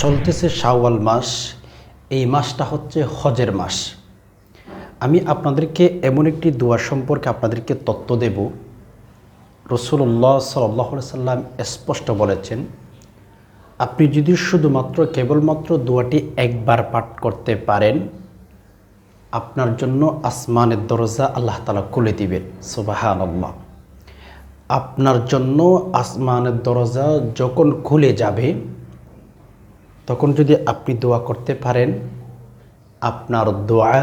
চলতেছে শাওয়াল মাস। এই মাসটা হচ্ছে হজের মাস। আমি আপনাদেরকে এমন একটি দোয়া সম্পর্কে আপনাদেরকে তত্ত্ব দেব। রসুল্লাহ সাল্লাহ সাল্লাম স্পষ্ট বলেছেন, আপনি যদি শুধুমাত্র কেবলমাত্র দোয়াটি একবার পাঠ করতে পারেন, আপনার জন্য আসমানের দরজা আল্লাহ তালা খুলে দিবেন। সুবাহান আল্লাহ আপনার জন্য আসমানের দরজা যখন খুলে যাবে তখন যদি আপনি দোয়া করতে পারেন, আপনার দোয়া,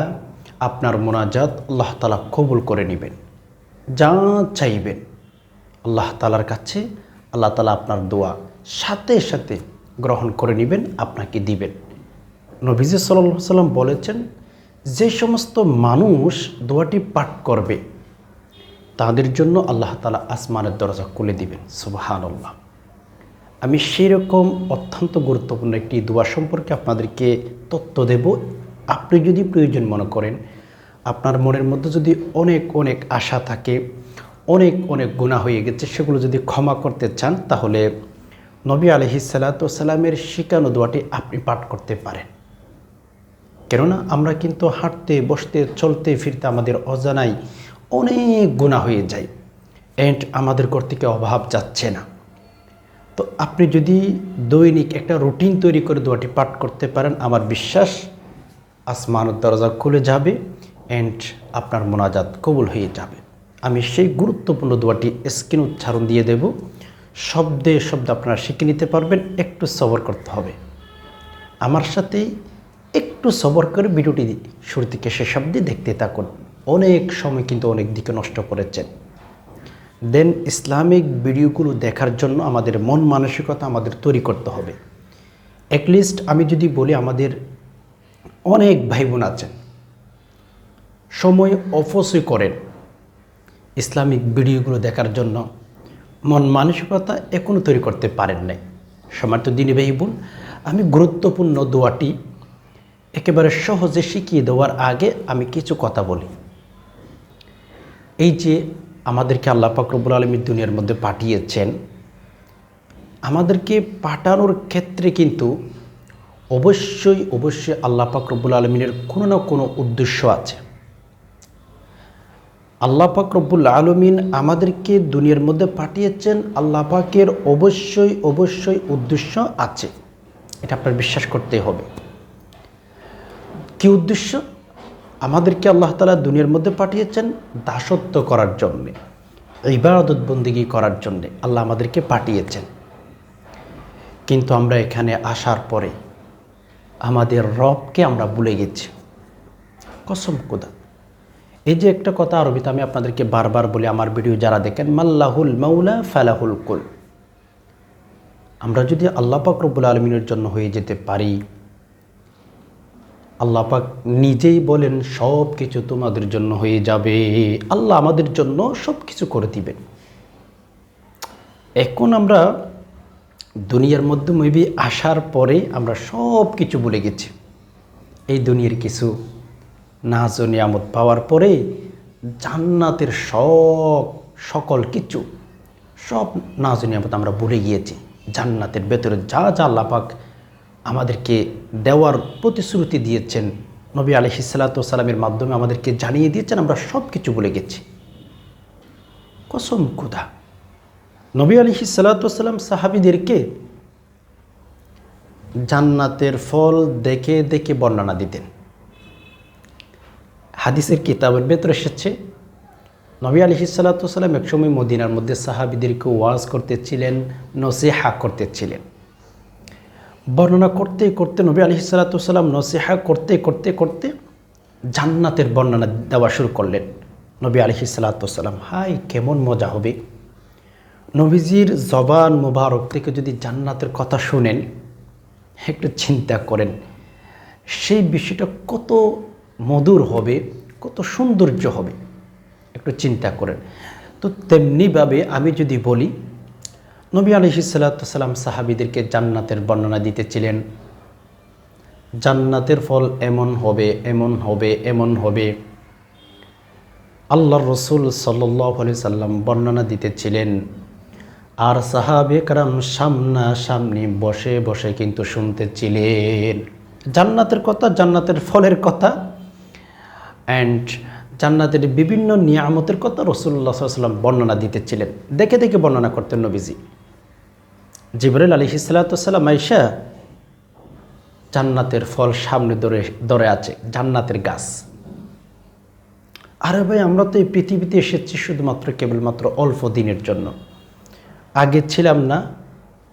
আপনার মোনাজাত আল্লাহ তালা কবুল করে নেবেন। যা চাইবেন, আল্লাহ তালার কাছে আল্লাহ তালা আপনার দোয়া সাথে সাথে গ্রহণ করে নেবেন, আপনাকে দিবেন। নবীজ সাল্লাহ সাল্লাম বলেছেন, যে সমস্ত মানুষ দোয়াটি পাঠ করবে, তাদের জন্য আল্লাহ তালা আসমানের দরজা খুলে দিবেন। সুবাহান আল্লাহ আমি সেরকম অত্যন্ত গুরুত্বপূর্ণ একটি দোয়া সম্পর্কে আপনাদেরকে তথ্য দেব। আপনি যদি প্রয়োজন মনে করেন, আপনার মনের মধ্যে যদি অনেক অনেক আশা থাকে, অনেক অনেক গুণা হয়ে গেছে, সেগুলো যদি ক্ষমা করতে চান, তাহলে নবী আলহি সাল্লাতামের শিকানো দোয়াটি আপনি পাঠ করতে পারেন। কেননা আমরা কিন্তু হাঁটতে, বসতে, চলতে, ফিরতে আমাদের অজানাই অনেক গুণা হয়ে যায় অ্যান্ড আমাদের ঘর থেকে অভাব যাচ্ছে না। তো আপনি যদি দৈনিক একটা রুটিন তৈরি করে দোয়াটি পাঠ করতে পারেন, আমার বিশ্বাস আসমান দরজা খুলে যাবে অ্যান্ড আপনার মোনাজাত কবুল হয়ে যাবে। আমি সেই গুরুত্বপূর্ণ দোয়াটি স্ক্রিন উচ্চারণ দিয়ে দেব। শব্দে শব্দ আপনারা শিখে নিতে পারবেন, একটু সবর করতে হবে। আমার সাথে একটু সবর করে ভিডিওটি শুরু থেকে শেষ অব্দি দেখতে থাকুন। অনেক সময় কিন্তু অনেক দিকে নষ্ট করেছেন। দেন ইসলামিক ভিডিওগুলো দেখার জন্য আমাদের মন মানসিকতা আমাদের তৈরি করতে হবে। অ্যাটলিস্ট আমি যদি বলি আমাদের অনেক ভাই বোন আছেন। সময় অপচয় করেন ইসলামিক ভিডিওগুলো দেখার জন্য। মন মানসিকতা এখনও তৈরি করতে পারেন নাই। সমার্থ দিনী ভাই বোন আমি গুরুত্বপূর্ণ দোয়াটি একেবারে সহজে শিখিয়ে দেওয়ার আগে আমি কিছু কথা বলি। এই যে আমাদেরকে আল্লাহ পাকরবুল আলমীর দুনিয়ার মধ্যে পাঠিয়েছেন। আমাদেরকে পাঠানোর ক্ষেত্রে কিন্তু অবশ্যই অবশ্যই আল্লাহ পাকরবুল আলমিনের কোনো না কোনো উদ্দেশ্য আছে। আল্লাহ পাক রব্বুল আলমিন আমাদেরকে দুনিয়ার মধ্যে পাঠিয়েছেন, আল্লাহ পাকের অবশ্যই অবশ্যই উদ্দেশ্য আছে। এটা আপনার বিশ্বাস করতে হবে। কি উদ্দেশ্য? আমাদেরকে আল্লাহ তালা দুনিয়ার মধ্যে পাঠিয়েছেন দাসত্ব করার জন্যে, ইবাদত বন্দিগি করার জন্যে আল্লাহ আমাদেরকে পাঠিয়েছেন। কিন্তু আমরা এখানে আসার পরে আমাদের রবকে আমরা ভুলে গেছি। কসম কোদা এই যে একটা কথা আরবিতে আমি আপনাদেরকে বারবার বলি, আমার ভিডিও যারা দেখেন, মাল্লাহুল মাউলা ফালাহুল কুল। আমরা যদি আল্লাহ পাক আলমিনের জন্য হয়ে যেতে পারি আল্লাহ পাক নিজেই বলেন, সব কিছু তোমাদের জন্য হয়ে যাবে। আল্লাহ আমাদের জন্য সব কিছু করে দিবেন। এখন আমরা দুনিয়ার মধ্যে মেবি আসার পরে আমরা সব কিছু ভুলে গেছি। এই দুনিয়ার কিছু ও নিয়ামত পাওয়ার পরে জান্নাতের সব, সকল কিছু সব ও নিয়ামত আমরা ভুলে গিয়েছি। জান্নাতের ভেতরে যা যা আল্লাপাক আমাদেরকে দেওয়ার প্রতিশ্রুতি দিয়েছেন নবী আলহি সাল্লামের মাধ্যমে আমাদেরকে জানিয়ে দিয়েছেন, আমরা সব কিছু ভুলে গেছি। কসম ক্ষুধা নবী আলহি সাল্লাতাম সাহাবিদেরকে জান্নাতের ফল দেখে দেখে বর্ণনা দিতেন। হাদিসের কিতাবের ভেতরে এসেছে, নবী আলি সাল্লাতাম একসময় মদিনার মধ্যে সাহাবিদেরকে ওয়াজ করতেছিলেন, নসিহা করতেছিলেন। বর্ণনা করতে করতে নবী আলি সাল্লাতাম নসিহা করতে করতে করতে জান্নাতের বর্ণনা দেওয়া শুরু করলেন নবী আলি সাল্লাতাম হাই কেমন মজা হবে। নবীজির জবান মুবারক থেকে যদি জান্নাতের কথা শুনেন, একটু চিন্তা করেন, সেই বিষয়টা কত মধুর হবে, কত সৌন্দর্য হবে। একটু চিন্তা করেন। তো তেমনিভাবে আমি যদি বলি নবী আলহি সাল্লাম সাহাবিদেরকে জান্নাতের বর্ণনা দিতেছিলেন, জান্নাতের ফল এমন হবে এমন হবে এমন হবে। আল্লাহ রসুল সাল্লি সাল্লাম বর্ণনা দিতেছিলেন, আর সাহাবে কারাম সামনা সামনি বসে বসে কিন্তু শুনতেছিলেন। জান্নাতের কথা, জান্নাতের ফলের কথা অ্যান্ড জান্নাতের বিভিন্ন নিয়ামতের কথা রসুল্লাহ সাল্লাম বর্ণনা দিতেছিলেন। দেখে দেখে বর্ণনা করতেন নবীজি। জিবরুল আলী হিসালাতাম আইসা জান্নাতের ফল সামনে ধরে ধরে আছে, জান্নাতের গাছ। আরে ভাই, আমরা তো এই পৃথিবীতে এসেছি শুধুমাত্র, কেবলমাত্র অল্প দিনের জন্য। আগে ছিলাম না,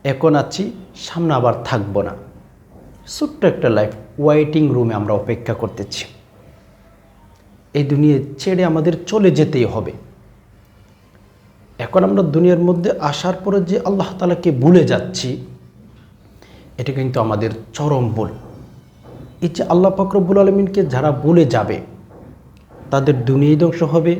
এখন আছি, সামনে আবার থাকব না। ছোট্ট একটা লাইফ ওয়েটিং রুমে আমরা অপেক্ষা করতেছি। এই দুনিয়া ছেড়ে আমাদের চলে যেতেই হবে। এখন আমরা দুনিয়ার মধ্যে আসার পরে যে আল্লাহ তালাকে ভুলে যাচ্ছি, এটা কিন্তু আমাদের চরম ভুল। এই যে আল্লাহ ফকরবুল আলমিনকে যারা ভুলে যাবে, তাদের দুনিয়ায় ধ্বংস হবে,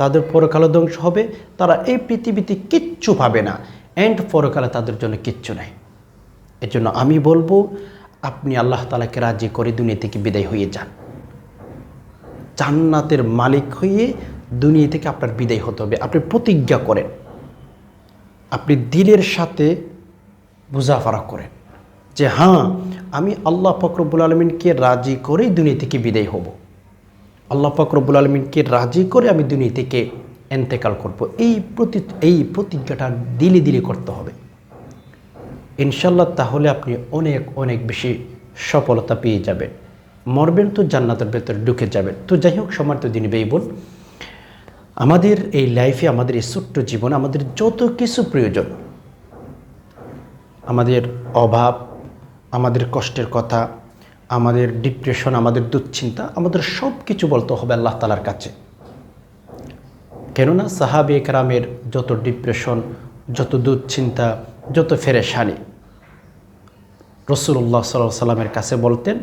তাদের পরকালে ধ্বংস হবে, তারা এই পৃথিবীতে কিচ্ছু পাবে না অ্যান্ড পরকালে তাদের জন্য কিচ্ছু নাই। এর জন্য আমি বলব, আপনি আল্লাহ তালাকে রাজি করে দুনিয়া থেকে বিদায় হয়ে যান। জান্নাতের মালিক হয়ে দুনিয়া থেকে আপনার বিদায় হতে হবে। আপনি প্রতিজ্ঞা করেন। আপনি দিলের সাথে বুঝাফারা করেন যে হ্যাঁ আমি আল্লাহ ফকরবুল আলমিনকে রাজি করেই দুনিয়া থেকে বিদায় হব। আল্লাহ ফকরবুল আলমিনকে রাজি করে আমি দুনিয়া থেকে এন্তেকাল করব। এই প্রতি, এই প্রতিজ্ঞাটা দিলে দিলে করতে হবে। ইনশাল্লাহ তাহলে আপনি অনেক অনেক বেশি সফলতা পেয়ে যাবেন। মরবেন তো জান্নাতের ভেতরে ঢুকে যাবেন। তো যাই হোক, সমার্থ দিন বেই আমাদের এই লাইফে আমাদের এই ছোট্ট জীবন আমাদের যত কিছু প্রয়োজন, আমাদের অভাব, আমাদের কষ্টের কথা, আমাদের ডিপ্রেশন আমাদের দুশ্চিন্তা, আমাদের সব কিছু বলতে হবে আল্লাহ তালার কাছে। কেননা সাহাবি একরামের যত ডিপ্রেশন যত দুশ্চিন্তা, যত ফেরেশানি রসুল্লাহ সাল্লাহ সাল্লামের কাছে বলতেন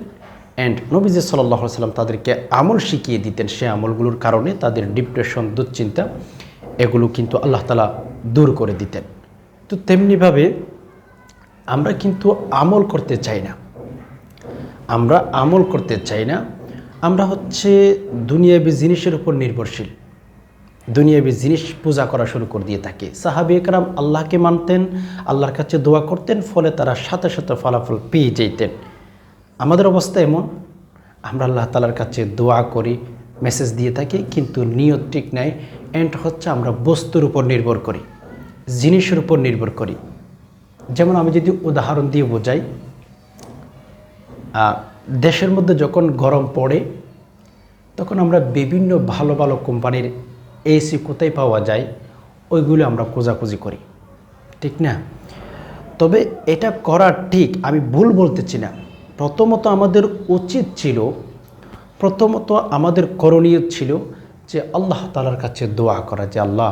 অ্যান্ড নবীজি সাল্লাহ সাল্লাম তাদেরকে আমল শিখিয়ে দিতেন। সে আমলগুলোর কারণে তাদের ডিপ্রেশন দুশ্চিন্তা এগুলো কিন্তু আল্লাহ তালা দূর করে দিতেন। তো তেমনিভাবে আমরা কিন্তু আমল করতে চাই না। আমরা আমল করতে চাই না। আমরা হচ্ছে দুনিয়াবী জিনিসের উপর নির্ভরশীল। দুনিয়াবী জিনিস পূজা করা শুরু করে দিয়ে থাকে। সাহাবি একরাম আল্লাহকে মানতেন, আল্লাহর কাছে দোয়া করতেন, ফলে তারা সাথে সাথে ফলাফল পেয়ে যেতেন। আমাদের অবস্থা এমন, আমরা আল্লাহ তালার কাছে দোয়া করি মেসেজ দিয়ে থাকি, কিন্তু নিয়ত ঠিক নাই অ্যান্ড হচ্ছে আমরা বস্তুর উপর নির্ভর করি, জিনিসের উপর নির্ভর করি। যেমন আমি যদি উদাহরণ দিয়ে বোঝাই দেশের মধ্যে যখন গরম পড়ে, তখন আমরা বিভিন্ন ভালো ভালো কোম্পানির এসি কোথায় পাওয়া যায়, ওইগুলো আমরা খোঁজাখুঁজি করি, ঠিক না? তবে এটা করা ঠিক, আমি ভুল বলতেছি না। প্রথমত আমাদের উচিত ছিল, প্রথমত আমাদের করণীয় ছিল যে আল্লাহ তালার কাছে দোয়া করা, যে আল্লাহ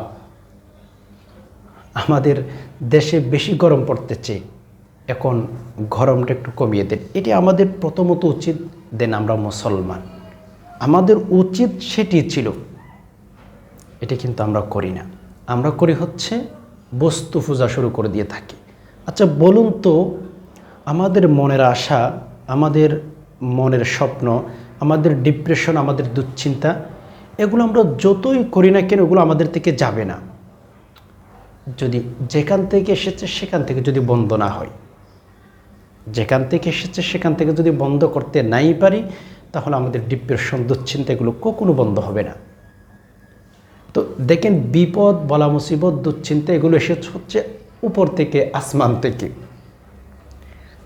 আমাদের দেশে বেশি গরম পড়তেছে, এখন গরমটা একটু কমিয়ে দেন। এটি আমাদের প্রথমত উচিত, দেন আমরা মুসলমান। আমাদের উচিত সেটি ছিল, এটা কিন্তু আমরা করি না। আমরা করি হচ্ছে বস্তু পূজা শুরু করে দিয়ে থাকি। আচ্ছা বলুন তো, আমাদের মনের আশা আমাদের মনের স্বপ্ন, আমাদের ডিপ্রেশন আমাদের দুশ্চিন্তা, এগুলো আমরা যতই করি না কেন ওগুলো আমাদের থেকে যাবে না। যদি যেখান থেকে এসেছে সেখান থেকে যদি বন্ধ না হয়। যেখান থেকে এসেছে সেখান থেকে যদি বন্ধ করতে নাই পারি, তাহলে আমাদের ডিপ্রেশন দুশ্চিন্তা এগুলো কখনো বন্ধ হবে না। তো দেখেন বিপদ, বলা মুসিবত, দুশ্চিন্তা এগুলো এসেছে হচ্ছে উপর থেকে, আসমান থেকে।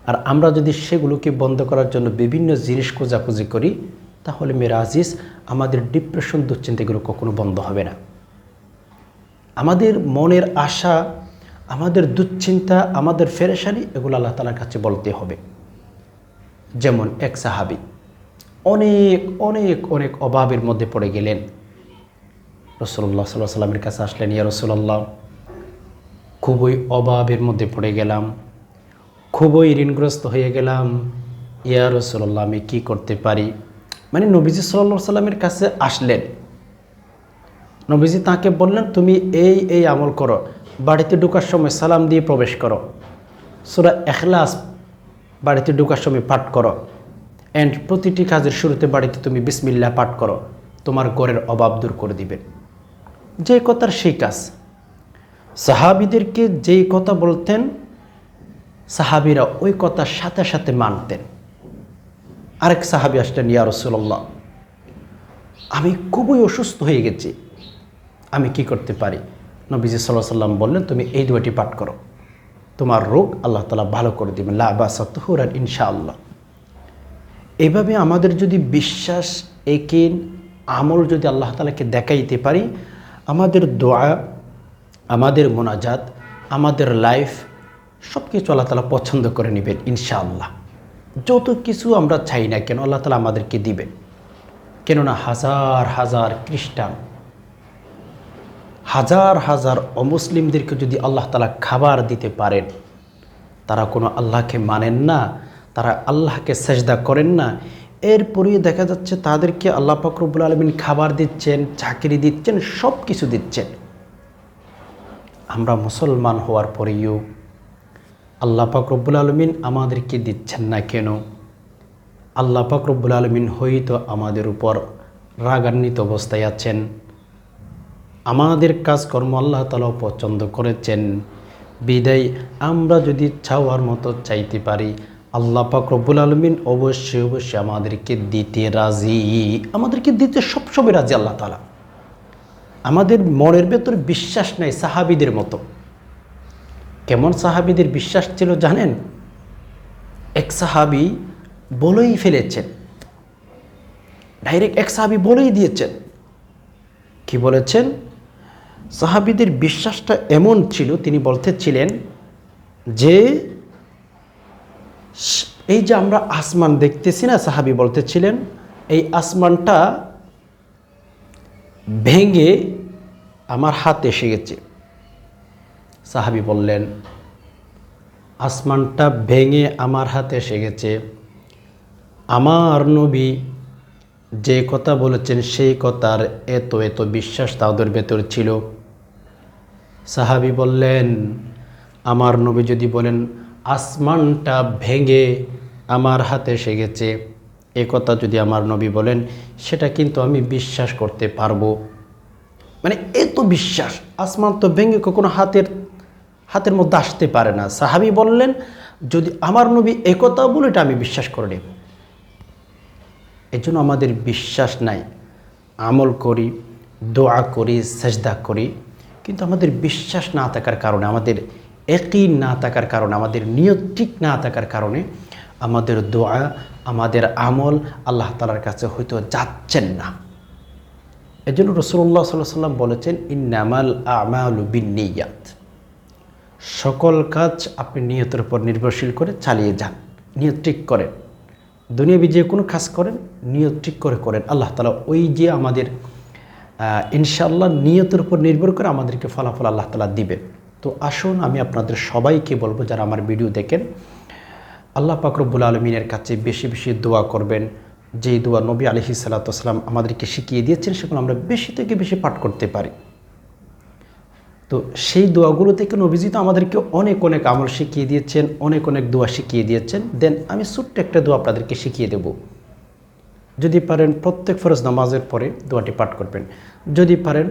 আর আমরা যদি সেগুলোকে বন্ধ করার জন্য বিভিন্ন জিনিস খোঁজাখুঁজি করি, তাহলে মেরা আজিজ আমাদের ডিপ্রেশন দুশ্চিন্তা এগুলো কখনো বন্ধ হবে না। আমাদের মনের আশা, আমাদের দুশ্চিন্তা, আমাদের ফেরেশানি, এগুলো আল্লাহ তালার কাছে বলতে হবে। যেমন এক সাহাবি অনেক অনেক অনেক অভাবের মধ্যে পড়ে গেলেন। রসল্লাহ সাল্লাহ সাল্লামের কাছে আসলেন, ইয়া রসল্লাহ খুবই অভাবের মধ্যে পড়ে গেলাম। খুবই ঋণগ্রস্ত হয়ে গেলাম। ইয়া রসল্লাহ আমি কী করতে পারি? মানে নবীজি সাল্লাহ সাল্লামের কাছে আসলেন। নবীজি তাকে বললেন, তুমি এই এই আমল করো। বাড়িতে ঢোকার সময় সালাম দিয়ে প্রবেশ করো। সুরা এখলাস বাড়িতে ঢোকার সময় পাঠ করো। অ্যান্ড প্রতিটি কাজের শুরুতে বাড়িতে তুমি বিসমিল্লা পাঠ করো। তোমার গড়ের অভাব দূর করে দিবেন যে কথার সেই কাজ। সাহাবিদেরকে যেই কথা বলতেন সাহাবিরা ওই কথার সাথে সাথে মানতেন। আরেক সাহাবি আসলেন, ইয়া রসুল্লাহ আমি খুবই অসুস্থ হয়ে গেছি। আমি কি করতে পারি? নবীজি সাল্লাহ সাল্লাম বললেন, তুমি এই দুয়াটি পাঠ করো। তোমার রোগ আল্লাহ তালা ভালো করে দেবেন। লাবাসতুর আর ইনশাআল্লাহ। এভাবে আমাদের যদি বিশ্বাস, একিন, আমল যদি আল্লাহ তালাকে দেখাইতে পারি, আমাদের দোয়া, আমাদের মোনাজাত, আমাদের লাইফ সব কিছু আল্লাহ তালা পছন্দ করে নেবেন, ইনশাআল্লাহ। যত কিছু আমরা চাই না কেন আল্লাহ তালা আমাদেরকে দিবেন। কেননা হাজার হাজার খ্রিস্টান, হাজার হাজার অমুসলিমদেরকে যদি আল্লাহ তালা খাবার দিতে পারেন, তারা কোনো আল্লাহকে মানেন না, তারা আল্লাহকে সেজদা করেন না। এরপরেই দেখা যাচ্ছে তাদেরকে আল্লাহ ফকরবুল আলমিন খাবার দিচ্ছেন, চাকরি দিচ্ছেন সব কিছু দিচ্ছেন। আমরা মুসলমান হওয়ার পরেও আল্লাহ ফকরবুল আলমিন আমাদেরকে দিচ্ছেন না কেন? আল্লাহ রব্বুল আলমিন হয়তো আমাদের উপর রাগান্বিত অবস্থায় আছেন। আমাদের কাজকর্ম আল্লাহ তালাও পছন্দ করেছেন। বিদায়, আমরা যদি চাওয়ার মতো চাইতে পারি, আল্লাহ রব্বুল আলমিন অবশ্যই অবশ্যই আমাদেরকে দিতে রাজি। আমাদেরকে দিতে সবসময় রাজি আল্লাহ তালা আমাদের মনের ভেতর বিশ্বাস নাই সাহাবিদের মতো। কেমন সাহাবিদের বিশ্বাস ছিল জানেন? এক সাহাবি বলেই ফেলেছেন। ডাইরেক্ট এক সাহাবি বলেই দিয়েছেন। কি বলেছেন? সাহাবিদের বিশ্বাসটা এমন ছিল, তিনি বলতেছিলেন যে, এই যে আমরা আসমান দেখতেছি না, সাহাবি বলতেছিলেন, এই আসমানটা ভেঙে আমার হাত এসে গেছে। সাহাবি বললেন, আসমানটা ভেঙে আমার হাতে এসে গেছে। আমার নবী যে কথা বলেছেন, সেই কথার এত এত বিশ্বাস তাদের ভেতর ছিল। সাহাবি বললেন, আমার নবী যদি বলেন, আসমানটা ভেঙে আমার হাতে এসে গেছে, এ কথা যদি আমার নবী বলেন, সেটা কিন্তু আমি বিশ্বাস করতে পারব। মানে এত বিশ্বাস, আসমান তো ভেঙে কখনো হাতের হাতের মধ্যে আসতে পারে না। সাহাবি বললেন, যদি আমার নবী একথা বলে, এটা আমি বিশ্বাস করে নেব। এই জন্য আমাদের বিশ্বাস নাই। আমল করি, দোয়া করি, সেজদা করি। কিন্তু আমাদের বিশ্বাস না থাকার কারণে, আমাদের একই না থাকার কারণে, আমাদের নিয়ত ঠিক না থাকার কারণে আমাদের দোয়া, আমাদের আমল আল্লাহ তালার কাছে হয়তো যাচ্ছেন না। এজন্য জন্য রসুল্লাহ সাল্লাহ সাল্লাম বলেছেন, ইন্নামাল আমাল বিনিয়াত সকল কাজ আপনি নিয়তের উপর নির্ভরশীল করে চালিয়ে যান। নিয়ত ঠিক করেন। দুনিয়াবি যে কোনো কাজ করেন, নিয়ত ঠিক করে করেন। আল্লাহ তালা ওই যে আমাদের ইনশাল্লাহ নিয়তের উপর নির্ভর করে আমাদেরকে ফলাফল আল্লাহ তালা দিবেন। তো আসুন আমি আপনাদের সবাইকে বলব, যারা আমার ভিডিও দেখেন, আল্লাহ পাকরবুল আলমিনের কাছে বেশি বেশি দোয়া করবেন। যেই দোয়া নবী আলহি সাল্লাতাম আমাদেরকে শিখিয়ে দিয়েছেন, সেগুলো আমরা বেশি থেকে বেশি পাঠ করতে পারি। তো সেই দোয়াগুলো থেকে নবীজি তো আমাদেরকে অনেক অনেক আমল শিখিয়ে দিয়েছেন, অনেক অনেক দোয়া শিখিয়ে দিয়েছেন। দেন আমি ছোট্ট একটা দোয়া আপনাদেরকে শিখিয়ে দেব। যদি পারেন প্রত্যেক ফরজ নামাজের পরে দোয়াটি পাঠ করবেন। যদি পারেন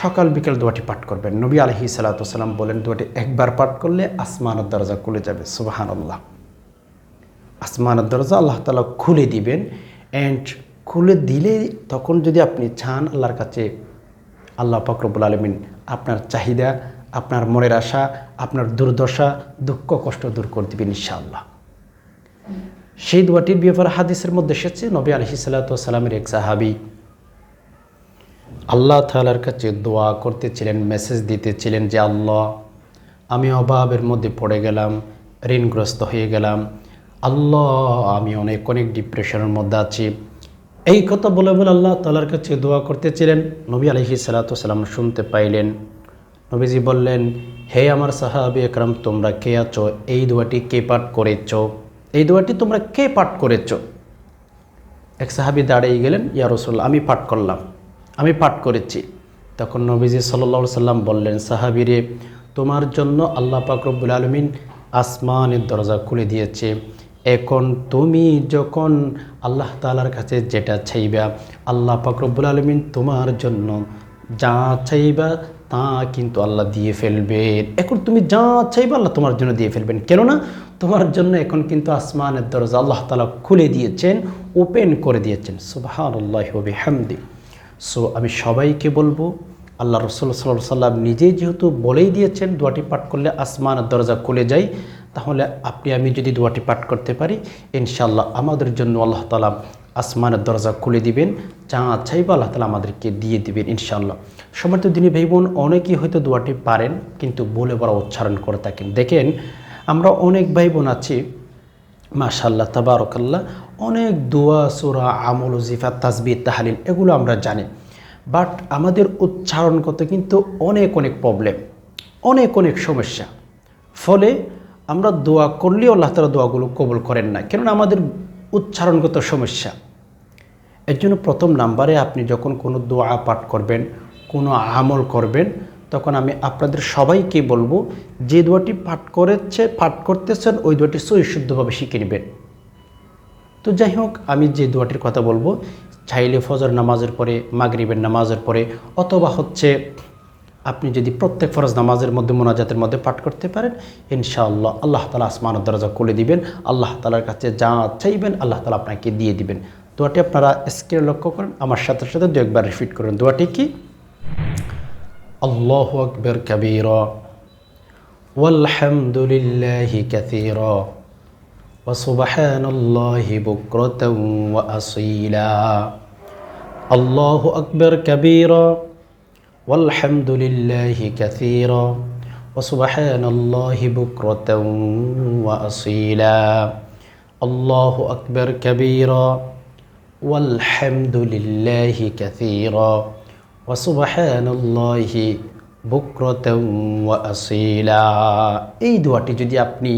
সকাল, বিকাল দোয়াটি পাঠ করবেন। নবী আলহি সাল্লাতাম বলেন, দোয়াটি একবার পাঠ করলে আসমানের দরজা খুলে যাবে। সুবাহান আল্লাহ আসমানের দরজা আল্লাহ তালা খুলে দিবেন অ্যান্ড খুলে দিলে তখন যদি আপনি চান, আল্লাহর কাছে আল্লাহ ফকরবুল আলমিন আপনার চাহিদা, আপনার মনের আশা, আপনার দুর্দশা, দুঃখ, কষ্ট দূর করে দেবেন ইনশাআল্লাহ। সেই দোয়াটির ব্যাপারে হাদিসের মধ্যে এসেছে, নবী আলহি সাল্লাতামের এক সাহাবি আল্লাহ তালার কাছে দোয়া করতেছিলেন, মেসেজ দিতেছিলেন যে, আল্লাহ, আমি অভাবের মধ্যে পড়ে গেলাম, ঋণগ্রস্ত হয়ে গেলাম। আল্লাহ, আমি অনেক অনেক ডিপ্রেশনের মধ্যে আছি। এই কথা বলে বলে আল্লাহ তালার কাছে দোয়া করতেছিলেন। নবী আলহি সালাতাম শুনতে পাইলেন। নবীজি বললেন, হে আমার সাহাবি একরাম, তোমরা কে আছো? এই দোয়াটি কে পাঠ করেছ? এই দোয়াটি তোমরা কে পাঠ করেছ? এক সাহাবি দাঁড়িয়ে গেলেন, ইয়া আমি পাঠ করলাম। আমি পাঠ করেছি। তখন নবীজি সাল্লা সাল্লাম বললেন সাহাবিরে তোমার জন্য আল্লাহ পাকরবুল আলমিন আসমানের দরজা খুলে দিয়েছে। এখন তুমি যখন আল্লাহ তালার কাছে যেটা চাইবা, আল্লাহ পাকরবুল আলমিন তোমার জন্য যা চাইবা তা কিন্তু আল্লাহ দিয়ে ফেলবেন এখন তুমি যা চাইবা আল্লাহ তোমার জন্য দিয়ে ফেলবেন। কেননা তোমার জন্য এখন কিন্তু আসমানের দরজা আল্লাহ তালা খুলে দিয়েছেন, ওপেন করে দিয়েছেন। সুবাহান আল্লাহ হামদি সো আমি সবাইকে বলব, আল্লাহ রসুল সাল্লাহ সাল্লাম নিজেই যেহেতু বলেই দিয়েছেন, দোয়াটি পাঠ করলে আসমানের দরজা খুলে যায়। তাহলে আপনি, আমি যদি দোয়াটি পাঠ করতে পারি ইনশাল্লাহ আমাদের জন্য আল্লাহ তালা আসমানের দরজা খুলে দিবেন যা চাইবা আল্লাহ তালা আমাদেরকে দিয়ে দিবেন ইনশাল্লাহ সমর্থ দিনী ভাই বোন, অনেকেই হয়তো দোয়াটি পারেন, কিন্তু বলে বড় উচ্চারণ করে থাকেন। দেখেন, আমরা অনেক ভাই বোন আছি মাশাল্লাহ তাবারকাল্লাহ, অনেক দোয়া, সুরা, আমল জিফা তাসবি তাহালিল, এগুলো আমরা জানি। বাট আমাদের উচ্চারণগত কিন্তু অনেক অনেক প্রবলেম, অনেক অনেক সমস্যা। ফলে আমরা দোয়া করলেও আল্লাহ তালা দোয়াগুলো কবল করেন না কেননা আমাদের উচ্চারণগত সমস্যা। এর জন্য প্রথম নাম্বারে আপনি যখন কোনো দোয়া পাঠ করবেন, কোনো আমল করবেন, তখন আমি আপনাদের সবাইকে বলব, যে দোয়াটি পাঠ করেছে, পাঠ করতেছেন, ওই দোয়াটি সহি শুদ্ধভাবে শিখে নেবেন। তো যাই হোক, আমি যে দোয়াটির কথা বলব, চাইলে ফজর নামাজের পরে, মাগরিবের নামাজের পরে, অথবা হচ্ছে আপনি যদি প্রত্যেক ফরজ নামাজের মধ্যে মোনাজাতের মধ্যে পাঠ করতে পারেন ইনশাআল্লাহ আল্লাহ তালা আসমানের দরজা খুলে দিবেন আল্লাহ তালার কাছে যা চাইবেন আল্লাহ তালা আপনাকে দিয়ে দিবেন দোয়াটি আপনারা স্ক্রিনে লক্ষ্য করেন আমার সাথে সাথে দু একবার রিপিট করেন দোয়াটি কি আল্লাহ আকবর কবির والحمد لله كثيرا وسبحان الله بكرة وأصيلا الله أكبر كبيرا والحمد لله كثيرا وسبحان الله بكرة وأصيلا الله أكبر كبيرا والحمد لله كثيرا وسبحان الله بكرة وأصيلا এই দোয়াটি যদি আপনি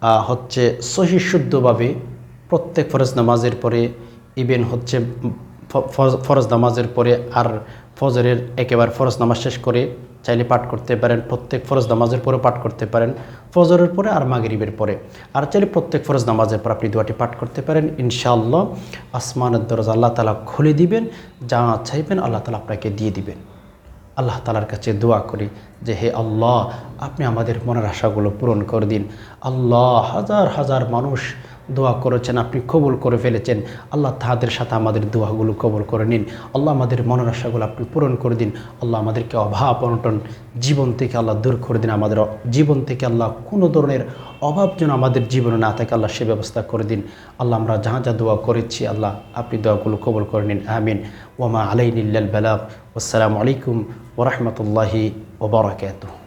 আহ, হচ্ছে সহি শুদ্ধভাবে প্রত্যেক ফরজ নামাজের পরে ইভেন হচ্ছে ফ- ফরজ- ফরজ নামাজের পরে আর ফজরের একেবারে ফরজ নামাজ শেষ করে চাইলে পাঠ করতে পারেন, প্রত্যেক ফরজ নামাজের পরে পাঠ করতে পারেন, ফজরের পরে আর মাগরিবের পরে। আর চাইলে প্রত্যেক ফরজ নামাজের পর আপনি দোয়াটি পাঠ করতে পারেন, ইনশাআল্লাহ আসমানের দরজা আল্লাহ তালা খুলে দিবেন, যা চাইবেন আল্লাহ তালা আপনাকে দিয়ে দিবেন। আল্লাহ তালার কাছে দোয়া করি যে, হে আল্লাহ, আপনি আমাদের মনের আশাগুলো পূরণ করে দিন। আল্লাহ, হাজার হাজার মানুষ দোয়া করেছেন, আপনি কবুল করে ফেলেছেন। আল্লাহ তাহাদের সাথে আমাদের দোয়াগুলো কবুল করে নিন। আল্লাহ আমাদের মনের আশাগুলো আপনি পূরণ করে দিন। আল্লাহ আমাদেরকে অভাব অনটন জীবন থেকে আল্লাহ দূর করে দিন। আমাদের জীবন থেকে আল্লাহ কোনো ধরনের অভাব যেন আমাদের জীবনে না থাকে, আল্লাহ সে ব্যবস্থা করে দিন। আল্লাহ আমরা যাহা যা দোয়া করেছি, আল্লাহ আপনি দোয়াগুলো কবুল করে নিন। আমিন। ওমা আলাইনিল্লাল বালাগ। আসসালামু আলাইকুম ওরহমতুল্লাহি ওবরাকাতুহ